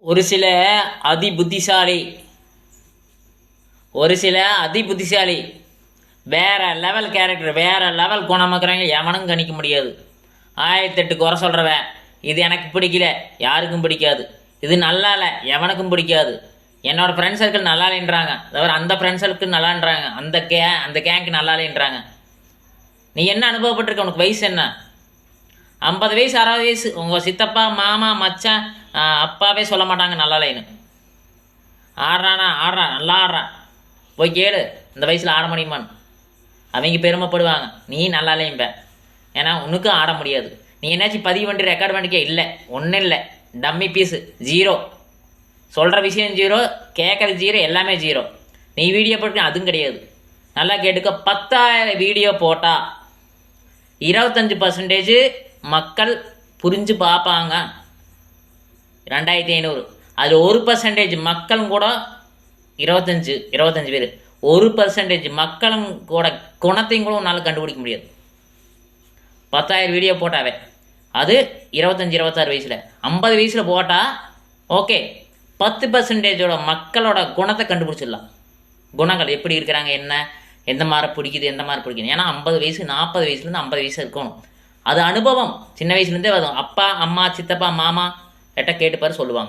ஒரு சில அதி புத்திசாலி ஒரு சில அதி புத்திசாலி வேற லெவல் கேரக்டர் வேற லெவல் குணமாக்குறாங்க எவனும் கணிக்க முடியாது. ஆயிரத்தெட்டு குறை சொல்கிறவன் இது எனக்கு பிடிக்கல யாருக்கும் பிடிக்காது. இது நல்லா இல்லை எவனுக்கும் பிடிக்காது. என்னோட ஃப்ரெண்ட் சர்க்கிள் நல்லா இல்லைன்றாங்க. தவிர அந்த ஃப்ரெண்ட் சர்க்கிள் நல்லான்றாங்க அந்த கே அந்த கேங்க்கு நல்லா இல்லைன்றாங்க. நீ என்ன அனுபவப்பட்டிருக்க? உனக்கு வயசு என்ன? ஐம்பது வயசு அறுபது வயசு. உங்கள் சித்தப்பா மாமா மச்சான் அப்பாவே சொல்ல மாட்டாங்க நல்லா இல்லைன்னு ஆடுறானா? ஆடுறான் நல்லா ஆடுறான் போய் கேளு இந்த வயசில் ஆட முடியுமான்னு. அவங்க பெருமைப்படுவாங்க. நீ நல்லா இல்லையும்ப ஏன்னா உனக்கும் ஆட முடியாது. நீ என்னாச்சும் பதிவு பண்ணி ரெக்கார்ட் பண்ணிக்க இல்லை. ஒன்றும் இல்லை. டம்மி பீஸு ஜீரோ சொல்கிற விஷயம் ஜீரோ கேட்குற ஜீரோ எல்லாமே ஜீரோ நீ வீடியோ போட்டு அதுவும் கிடையாது. நல்லா கேட்டுக்க. பத்தாயிரம் வீடியோ போட்டால் இருபத்தஞ்சி பர்சன்டேஜ் மக்கள் புரிஞ்சு பார்ப்பாங்க. ரெண்டாயிரத்தி ஐநூறு. அதில் ஒரு பர்சன்டேஜ் மக்களும் கூட இருபத்தஞ்சு இருபத்தஞ்சு பேர். ஒரு பர்சன்டேஜ் மக்களும் கூட குணத்தையும் கூட உன்னால் கண்டுபிடிக்க முடியாது. பத்தாயிரம் வீடியோ போட்டாவே. அது இருபத்தஞ்சி இருபத்தாறு வயசில். ஐம்பது வயசில் போட்டால் ஓகே பத்து பர்சன்டேஜோட மக்களோட குணத்தை கண்டுபிடிச்சிடலாம். குணங்கள் எப்படி இருக்கிறாங்க என்ன? எந்த மாதிரி பிடிக்குது எந்த மாதிரி பிடிக்குது ஏன்னா ஐம்பது வயசு நாற்பது வயசுலேருந்து ஐம்பது வயசு இருக்கணும். அது அனுபவம். சின்ன வயசுலேருந்தே வரும். அப்பா அம்மா சித்தப்பா மாமா கேட்டு கேட்டுப்பாரு சொல்லுவாங்க.